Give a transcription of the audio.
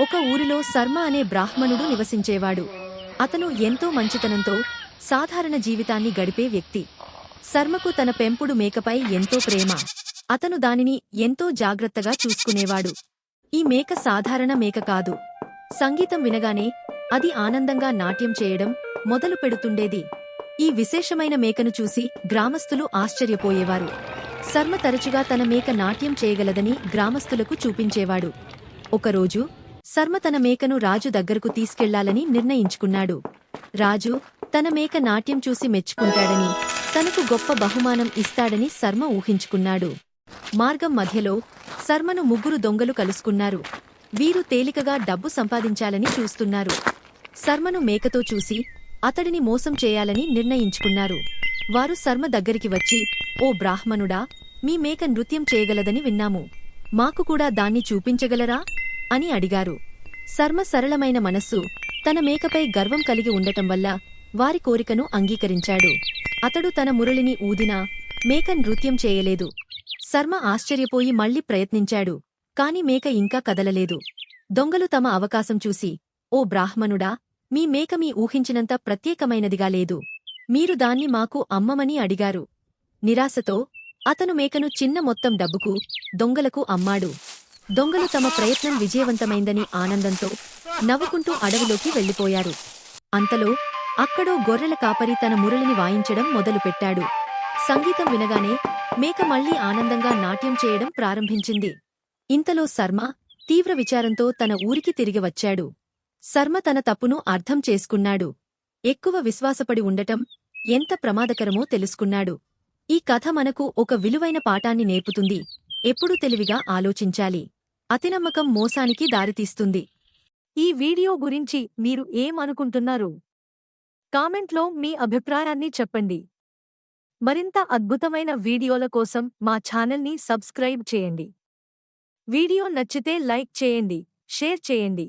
ఒక ఊరిలో శర్మ అనే బ్రాహ్మణుడు నివసించేవాడు. అతను ఎంతో మంచితనంతో సాధారణ జీవితాన్ని గడిపే వ్యక్తి. శర్మకు తన పెంపుడు మేకపై ఎంతో ప్రేమ. అతను దానిని ఎంతో జాగ్రత్తగా చూసుకునేవాడు. ఈ మేక సాధారణ మేక కాదు. సంగీతం వినగానే అది ఆనందంగా నాట్యం చేయడం మొదలు పెడుతుండేది. ఈ విశేషమైన మేకను చూసి గ్రామస్తులు ఆశ్చర్యపోయేవారు. శర్మ తరచుగా తన మేక నాట్యం చేయగలదని గ్రామస్తులకు చూపించేవాడు. ఒకరోజు శర్మ తన మేకను రాజు దగ్గరకు తీసుకెళ్ళాలని నిర్ణయించుకున్నాడు. రాజు తన మేక నాట్యం చూసి మెచ్చుకుంటాడని తనకు గొప్ప బహుమానం ఇస్తాడని శర్మ ఊహించుకున్నాడు. మార్గం మధ్యలో శర్మను ముగ్గురు దొంగలు కలుసుకున్నారు. వీరు తేలికగా డబ్బు సంపాదించాలని చూస్తున్నారు. శర్మను మేకతో చూసి అతడిని మోసం చేయాలని నిర్ణయించుకున్నారు. వారు శర్మ దగ్గరికి వచ్చి ఓ బ్రాహ్మణుడా మీ మేక నృత్యం చేయగలదని విన్నాము. మాకు కూడా దాన్ని చూపించగలరా? అని అడిగారు. శర్మ సరళమైన మనస్సు తన మేకపై గర్వం కలిగి ఉండటం వల్ల వారి కోరికను అంగీకరించాడు. అతడు తన మురళిని ఊదినా మేక నృత్యం చేయలేదు. శర్మ ఆశ్చర్యపోయి మళ్ళీ ప్రయత్నించాడు కాని మేక ఇంకా కదలలేదు. దొంగలు తమ అవకాశం చూసి ఓ బ్రాహ్మణుడా మీ మేక మీ ఊహించినంత ప్రత్యేకమైనదిగా లేదు. మీరు దాన్ని మాకు అమ్మమని అడిగారు. నిరాశతో అతను మేకను చిన్న మొత్తం డబ్బుకు దొంగలకు అమ్మాడు. దొంగలు తమ ప్రయత్నం విజయవంతమైందని ఆనందంతో నవ్వుకుంటూ అడవిలోకి వెళ్ళిపోయారు అంతలో అక్కడో గొర్రెల కాపరి తన మురళిని వాయించడం మొదలుపెట్టాడు. సంగీతం వినగానే మేక మళ్ళీ ఆనందంగా నాట్యం చేయడం ప్రారంభించింది. ఇంతలో శర్మ తీవ్ర విచారంతో తన ఊరికి తిరిగి వచ్చాడు. శర్మ తన తప్పును అర్థం చేసుకున్నాడు. ఎక్కువ విశ్వాసపడి ఉండటం ఎంత ప్రమాదకరమో తెలుసుకున్నాడు. ఈ కథ మనకు ఒక విలువైన పాఠాన్ని నేర్పుతుంది. ఎప్పుడూ తెలివిగా ఆలోచించాలి. అతినమ్మకం మోసానికి దారితీస్తుంది. ఈ వీడియో గురించి మీరు ఏమనుకుంటున్నారు? కామెంట్లో మీ అభిప్రాయాన్ని చెప్పండి. మరింత అద్భుతమైన వీడియోల కోసం మా ఛానల్ని సబ్స్క్రైబ్ చేయండి. వీడియో నచ్చితే లైక్ చేయండి షేర్ చేయండి.